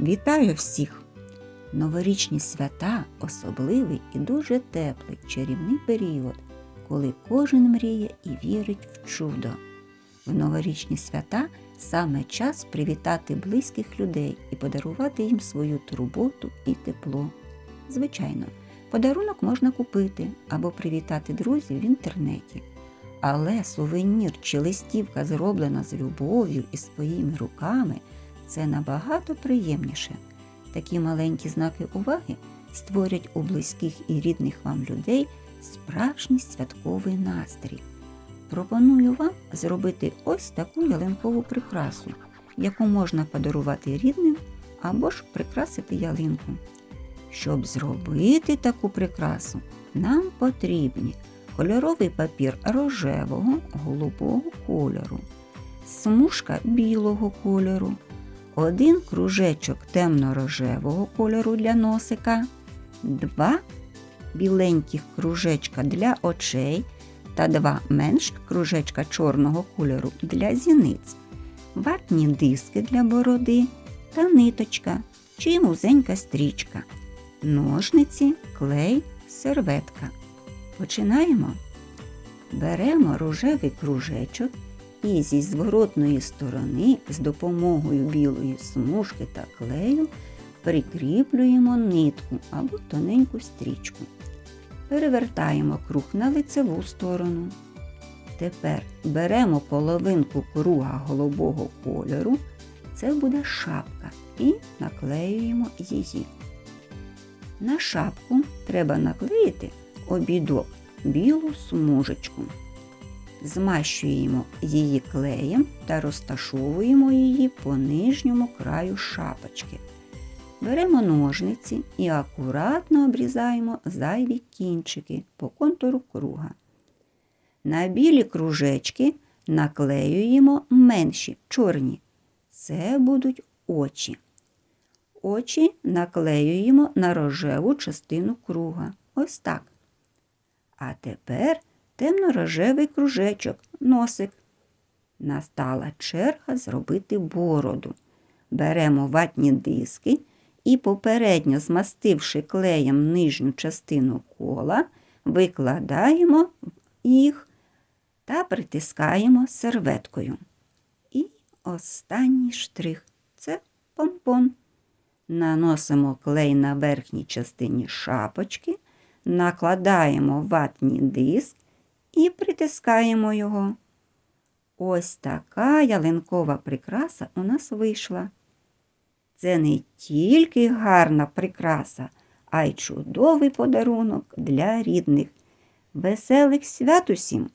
Вітаю всіх! Новорічні свята особливий і дуже теплий чарівний період, коли кожен мріє і вірить в чудо. В новорічні свята саме час привітати близьких людей і подарувати їм свою турботу і тепло. Звичайно, подарунок можна купити або привітати друзів в інтернеті. Але сувенір чи листівка, зроблена з любов'ю і своїми руками, це набагато приємніше. Такі маленькі знаки уваги створять у близьких і рідних вам людей справжній святковий настрій. Пропоную вам зробити ось таку ялинкову прикрасу, яку можна подарувати рідним або ж прикрасити ялинку. Щоб зробити таку прикрасу, нам потрібні кольоровий папір рожевого, голубого кольору, смужка білого кольору, один кружечок темно-рожевого кольору для носика, два біленьких кружечка для очей та два менших кружечка чорного кольору для зіниць, ватні диски для бороди та ниточка чи музенька стрічка, ножниці, клей, серветка. Починаємо. Беремо рожевий кружечок і зі зворотної сторони з допомогою білої смужки та клею прикріплюємо нитку або тоненьку стрічку. Перевертаємо круг на лицеву сторону. Тепер беремо половинку круга голубого кольору, це буде шапка, і наклеюємо її. На шапку треба наклеїти обідок білу смужечку. Змащуємо її клеєм та розташовуємо її по нижньому краю шапочки. Беремо ножниці і акуратно обрізаємо зайві кінчики по контуру круга. На білі кружечки наклеюємо менші чорні. Це будуть очі. Очі наклеюємо на рожеву частину круга. Ось так. А тепер темно-рожевий кружечок, носик. Настала черга зробити бороду. Беремо ватні диски і, попередньо змастивши клеєм нижню частину кола, викладаємо їх та притискаємо серветкою. І останній штрих це помпон. Наносимо клей на верхній частині шапочки, накладаємо ватні диск і притискаємо його. Ось така ялинкова прикраса у нас вийшла. Це не тільки гарна прикраса, а й чудовий подарунок для рідних. Веселих свят усім,